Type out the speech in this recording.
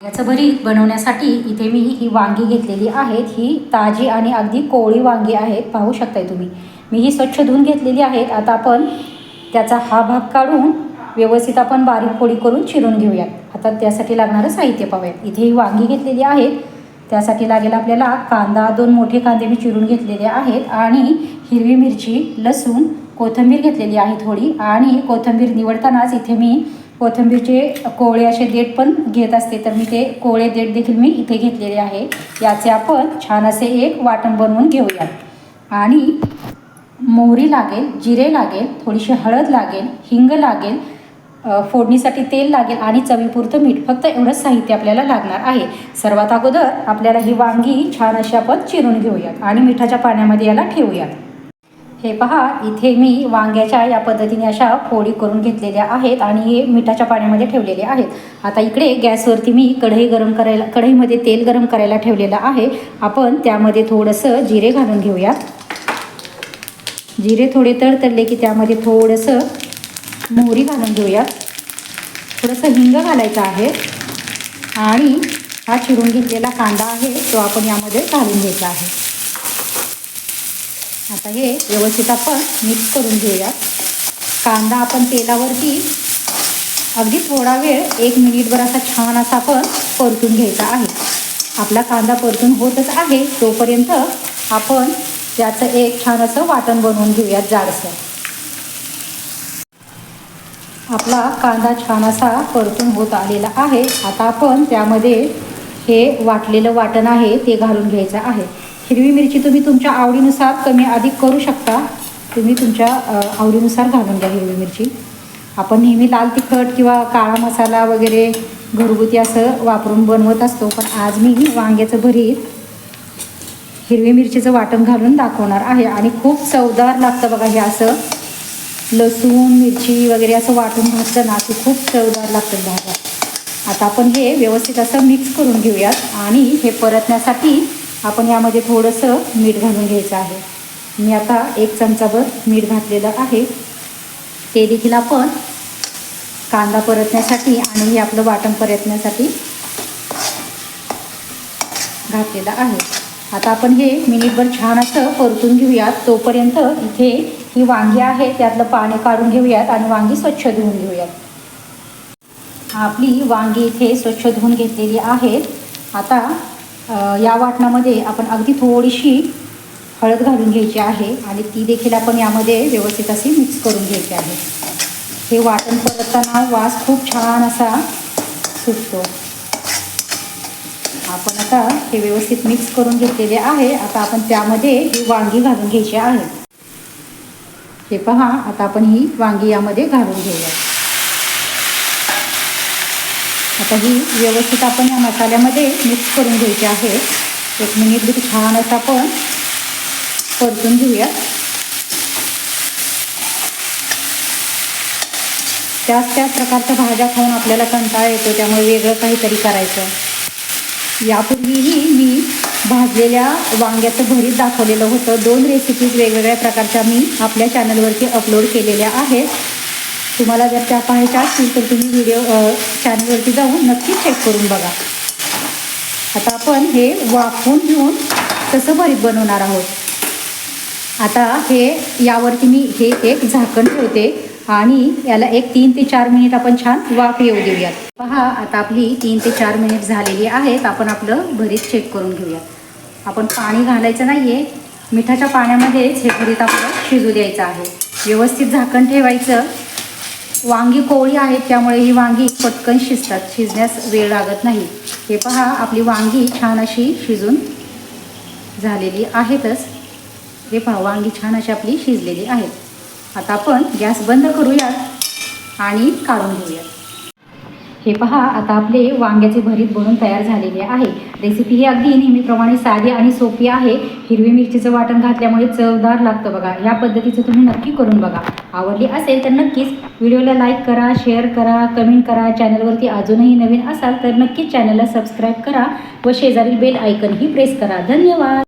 याचं भरीत बनवण्यासाठी इथे मी ही वांगी घेतलेली आहेत. ही ताजी आणि अगदी कोवळी वांगी आहेत. पाहू शकताय तुम्ही. मी ही स्वच्छ धुवून घेतलेली आहेत. आता आपण त्याचा हा भाग काढून व्यवस्थित आपण बारीक फोडी करून चिरून घेऊयात. आता त्यासाठी लागणारं साहित्य पाहूयात. इथे ही वांगी घेतलेली आहेत. त्यासाठी लागेल आपल्याला कांदा दोन मोठे कांदे मी चिरून घेतलेले आहेत आणि हिरवी मिरची लसूण कोथिंबीर घेतलेली आहे थोडी. आणि कोथिंबीर निवडतानाच इथे मी कोथिंबीरचे कोवळे असे देठ पण घेत असते. तर मी ते कोवळे देठ देखील मी इथे घेतलेले आहे. याचे आपण छान असे एक वाटण बनवून घेऊयात. आणि मोहरी लागेल जिरे लागेल थोडीशी हळद लागेल हिंग लागेल फोडणीसाठी तेल लागेल आणि चवीपुरतं मीठ. फक्त एवढंच साहित्य आपल्याला लागणार आहे. सर्वात अगोदर आपल्याला ही वांगी छान अशी आपण चिरून घेऊयात आणि मिठाच्या पाण्यामध्ये याला ठेवूयात. हे पहा इथे मी वांग्याच्या या पद्धतीने अशा फोडी करून घेतलेल्या आहेत आणि हे मिठाच्या पाण्यामध्ये ठेवलेले आहेत. आता इकडे गॅसवरती मी कढई गरम करायला कढईमध्ये तेल गरम करायला ठेवलेलं आहे. आपण त्यामध्ये थोडंसं जिरे घालून घेऊया जिरे थोडे तडतडले की त्यामध्ये थोडंसं मोहरी घालून घेऊया थोडंसं हिंग घालायचं आहे. आणि हा चिरून घेतलेला कांदा आहे तो आपण यामध्ये घालून घ्यायचा आहे. आता हे व्यवस्थित आपण मिक्स करून घेऊया कांदा आपण तेलावरती अगदी थोडा वेळ एक मिनिटभर असा छान असा आपण परतून घ्यायचा आहे. आपला कांदा परतून होतच आहे तोपर्यंत आपण त्याचं एक छान असं वाटण बनवून घेऊयात जाडसं आपला कांदा छान असा परतून होत आलेला आहे. आता आपण त्यामध्ये हे वाटलेलं वाटण आहे ते घालून घ्यायचं आहे. हिरवी मिरची तुम्ही तुमच्या आवडीनुसार कमी अधिक करू शकता. तुम्ही तुमच्या आवडीनुसार घालून द्या हिरवी मिरची. आपण नेहमी लाल तिखट किंवा काळा मसाला वगैरे घरगुती असं वापरून बनवत असतो. पण आज मी वांग्याचं भरीत हिरवी मिरचीचं वाटण घालून दाखवणार आहे. आणि खूप चवदार लागतं बघा हे असं. लसूण मिरची वगैरे असं वाटून घातलं ना की खूप चवदार लागतं भागात आता आपण हे व्यवस्थित असं मिक्स करून घेऊयात. आणि हे परतण्यासाठी आपण यामध्ये थोडंसं मीठ घालून घ्यायचं आहे. मी आता एक चमचाभर मीठ घातलेलं आहे. ते देखील आपण कांदा परतण्यासाठी आणि हे आपलं वाटण परतण्यासाठी घातलेलं आहे. आता आपण हे मिनिटभर छान असं परतून घेऊयात. तोपर्यंत इथे ही वांगी आहे त्यातलं पाणी काढून घेऊयात आणि वांगी स्वच्छ धुवून घेऊयात. आपली वांगी इथे स्वच्छ धुवून घेतलेली आहेत आता या वाटणामध्ये आपण अगदी थोडीशी हळद घालून घ्यायची आहे आणि ती देखील आपण यामध्ये व्यवस्थित अशी मिक्स करून घ्यायची आहे. हे वाटण परतताना वास खूप छान असा सुटतो. आपण आता हे व्यवस्थित मिक्स करून घेतलेले आहे. आता आपण त्यामध्ये ही वांगी घालून घ्यायची आहे. हे पहा आता आपण ही वांगी यामध्ये घालून घेऊया आता ही व्यवस्थित आपण या मसाल्यामध्ये मिक्स करून घ्यायची आहे. एक मिनिट दूध छान असं आपण परतून घेऊया. त्याच त्याच प्रकारच्या भाज्या खाऊन आपल्याला कंटाळा येतो त्यामुळे वेगळं काहीतरी करायचं. यापूर्वीही मी भाजलेल्या वांग्याचं भरीत दाखवलेलं होतं. दोन रेसिपीज वेगवेगळ्या प्रकारच्या मी आपल्या चॅनलवरती अपलोड केलेल्या आहेत. तुम्हाला जर त्या पाहायच्या असतील तर तुम्ही व्हिडिओ चॅनलवरती जाऊन नक्की चेक करून बघा. आता आपण हे वाफवून घेऊन तसं भरीत बनवणार आहोत? आता हे यावरती मी हे एक झाकण ठेवते आणि याला एक तीन ते चार मिनिट आपण छान वाफ येऊ देऊयात. पहा आता आपली तीन ते चार मिनिट झालेली आहेत. आपण आपलं भरीत चेक करून घेऊयात. आपण पाणी घालायचं नाही आहे मिठाच्या पाण्यामध्येच हे भरीत आपलं शिजू द्यायचं आहे. व्यवस्थित झाकण ठेवायचं. वांगी कोवळी आहेत त्यामुळे ही वांगी पटकन शिजतात. शिजण्यास वेळ लागत नाही. हे पहा आपली वांगी छान अशी शिजून झालेली आहेतच. हे पहा वांगी छान अशी आपली शिजलेली आहेत आता आपण गॅस बंद करूयात आणि काढून घेऊयात. हे पहा आता आपले वांग्याचे भरीत बनून तयार झालेले आहे. रेसिपी ही अगदी नेहमीप्रमाणे साधी आणि सोपी आहे. हिरवी मिरचीचं वाटण घातल्यामुळे चवदार लागतं बघा. या पद्धतीचं तुम्ही नक्की करून बघा. आवडली असेल तर नक्कीच व्हिडिओला लाईक करा शेअर करा कमेंट करा. चॅनलवरती अजूनही नवीन असाल तर नक्कीच चॅनलला सबस्क्राईब करा व शेजारील बेल आयकनही प्रेस करा. धन्यवाद!